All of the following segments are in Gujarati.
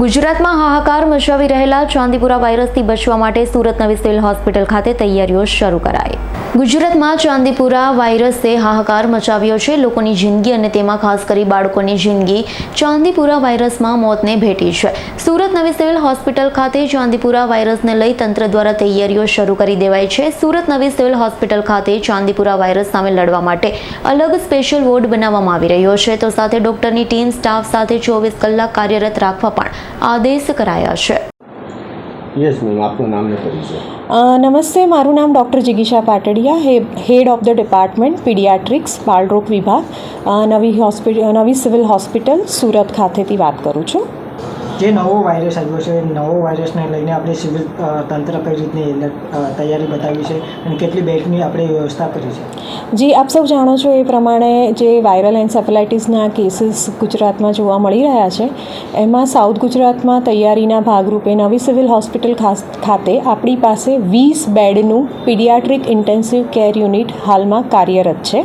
ગુજરાતમાં હાહાકાર મચાવી રહેલા ચાંદીપુરા વાયરસથી બચવા માટે સુરત નવી સિવિલ હોસ્પિટલ ખાતે તૈયારીઓ શરૂ કરાઈ. ગુજરાતમાં ચાંદીપુરા વાયરસે હાહાકાર મચાવ્યો છે. લોકોની જિંદગી અને તેમાં ખાસ કરી બાળકોની જિંદગી ચાંદીપુરા વાયરસમાં મોતને ભેટી છે. સુરત નવી સિવિલ હોસ્પિટલ ખાતે ચાંદીપુરા વાયરસને લઈ તંત્ર દ્વારા તૈયારીઓ શરૂ કરી દેવાઈ છે. સુરત નવી સિવિલ હોસ્પિટલ ખાતે ચાંદીપુરા વાયરસ સામે લડવા માટે અલગ સ્પેશિયલ વોર્ડ બનાવવામાં આવી રહ્યો છે. તો સાથે ડોક્ટરની ટીમ, સ્ટાફ સાથે ચોવીસ કલાક કાર્યરત રાખવા પણ આદેશ કરાયા છે. યસ મેમ આપનું નામ ને પરિચય નમસ્તે મારું નામ ડૉક્ટર જિગીશા પાટડિયા હે head of the department paediatrics બાળરોગ વિભાગ નવી હોસ્પિટલ નવી સિવિલ હોસ્પિટલ સુરત ખાતેથી વાત કરું છું. જે નવો વાયરસ આવ્યો છે નવો વાયરસને લઈને આપણે સિવિલ તંત્ર કઈ રીતની તૈયારી બતાવી છે અને કેટલી બેડની આપણે વ્યવસ્થા કરી છે? જી, આપ સૌ જાણો છો એ પ્રમાણે જે વાયરલ એન્સેફેલાઇટિસના કેસીસ ગુજરાતમાં જોવા મળી રહ્યા છે, એમાં સાઉથ ગુજરાતમાં તૈયારીના ભાગરૂપે નવી સિવિલ હોસ્પિટલ ખાતે આપણી પાસે વીસ બેડનું પીડિયાટ્રિક ઇન્ટેન્સિવ કેર યુનિટ હાલમાં કાર્યરત છે.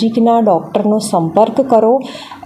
નજીકના ડૉક્ટરનો સંપર્ક કરો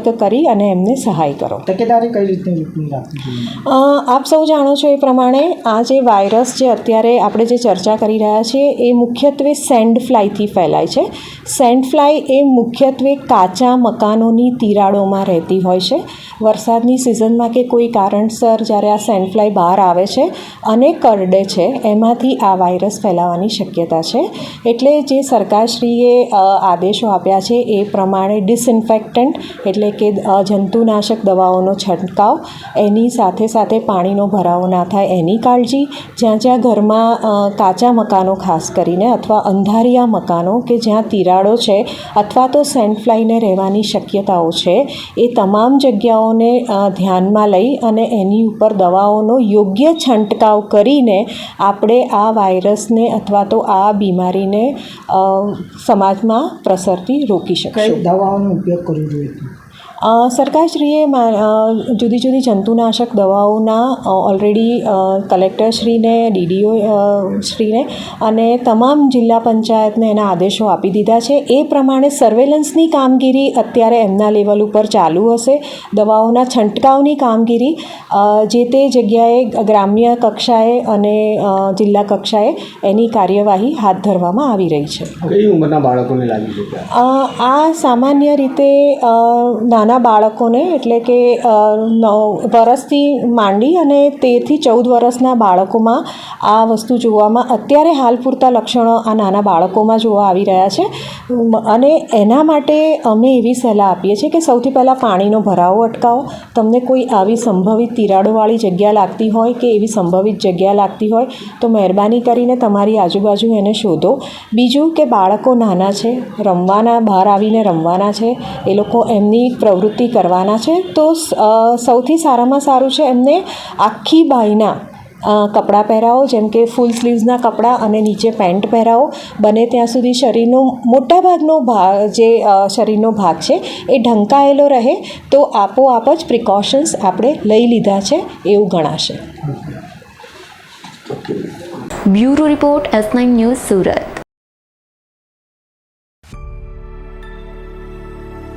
કરી અને એમને સહાય કરો. તકેદારી કઈ અ, આપ સૌ જાણો છો એ પ્રમાણે આ જે વાયરસ જે અત્યારે આપણે જે ચર્ચા કરી રહ્યા છીએ એ મુખ્યત્વે સેન્ડ ફ્લાયથી ફેલાય છે. સેન્ડ ફ્લાય એ મુખ્યત્વે કાચા મકાનોની તિરાડોમાં રહેતી હોય છે. વરસાદની સિઝનમાં કે કોઈ કારણસર જ્યારે આ સેન્ડ ફ્લાય બહાર આવે છે અને કરડે છે એમાંથી આ વાયરસ ફેલાવાની શક્યતા છે. એટલે જે સરકારશ્રીએ આદેશો આપ્યા છે એ પ્રમાણે ડિસઇન્ફેક્ટન્ટ એટલે કે જંતુનાશક દવાઓનો છંટકાવ, એની સાથે સાથે પાણીનો ભરાવો ના થાય એની કાળજી, જ્યાં જ્યાં ઘરમાં કાચા મકાનો ખાસ કરીને અથવા અંધારિયા મકાનો કે જ્યાં તિરાડો છે અથવા તો સેન્ડફ્લાયને રહેવાની શક્યતાઓ છે, એ તમામ જગ્યાઓને ધ્યાનમાં લઈ અને એની ઉપર દવાઓનો યોગ્ય છંટકાવ કરીને આપણે આ વાયરસને અથવા તો આ બીમારીને સમાજમાં પ્રસરતી રોકી શકાય દવાઓનો ઉપયોગ કરવો જોઈએ? સરકારશ્રીએ મા- જુદી જુદી જંતુનાશક દવાઓના ઓલરેડી કલેક્ટરશ્રીને ડીડીઓ શ્રીને અને તમામ જિલ્લા પંચાયતને એના આદેશો આપી દીધા છે. એ પ્રમાણે સર્વેલન્સની કામગીરી અત્યારે એમના લેવલ ઉપર ચાલુ હશે. દવાઓના છંટકાવની કામગીરી જે તે જગ્યાએ ગ્રામ્ય કક્ષાએ અને જિલ્લા કક્ષાએ એની કાર્યવાહી હાથ ધરવામાં આવી રહી છે. કઈ ઉંમરના બાળકોને લાગી આ સામાન્ય રીતે નાના નાના બાળકોને એટલે કે નવ વરસથી માંડી અને તેરથી ચૌદ વર્ષના બાળકોમાં આ વસ્તુ જોવામાં અત્યારે હાલ પૂરતા લક્ષણો આ નાના બાળકોમાં જોવા આવી રહ્યા છે. અને એના માટે અમે એવી સલાહ આપીએ છીએ કે સૌથી પહેલાં પાણીનો ભરાવો અટકાવો. તમને કોઈ આવી સંભવિત તિરાડોવાળી જગ્યા લાગતી હોય કે એવી સંભવિત જગ્યા લાગતી હોય, તો મહેરબાની કરીને તમારી આજુબાજુ એને શોધો. બીજું કે બાળકો નાના છે, રમવાના, બહાર આવીને રમવાના છે, એ લોકો એમની પ્રવૃત્તિ કરવાના છે તો સૌથી સારામાં સારું છે એમને આખી બાયના કપડાં પહેરાવો જેમ કે ફૂલ સ્લીવ્સના કપડાં અને નીચે પેન્ટ પહેરાવો. બને ત્યાં સુધી શરીરનો મોટાભાગનો ભાગ જે શરીરનો ભાગ છે એ ઢંકાયેલો રહે તો આપોઆપ જ પ્રિકોશન્સ આપણે લઈ લીધા છે એવું ગણાશે. Bureau report S nine news Surat.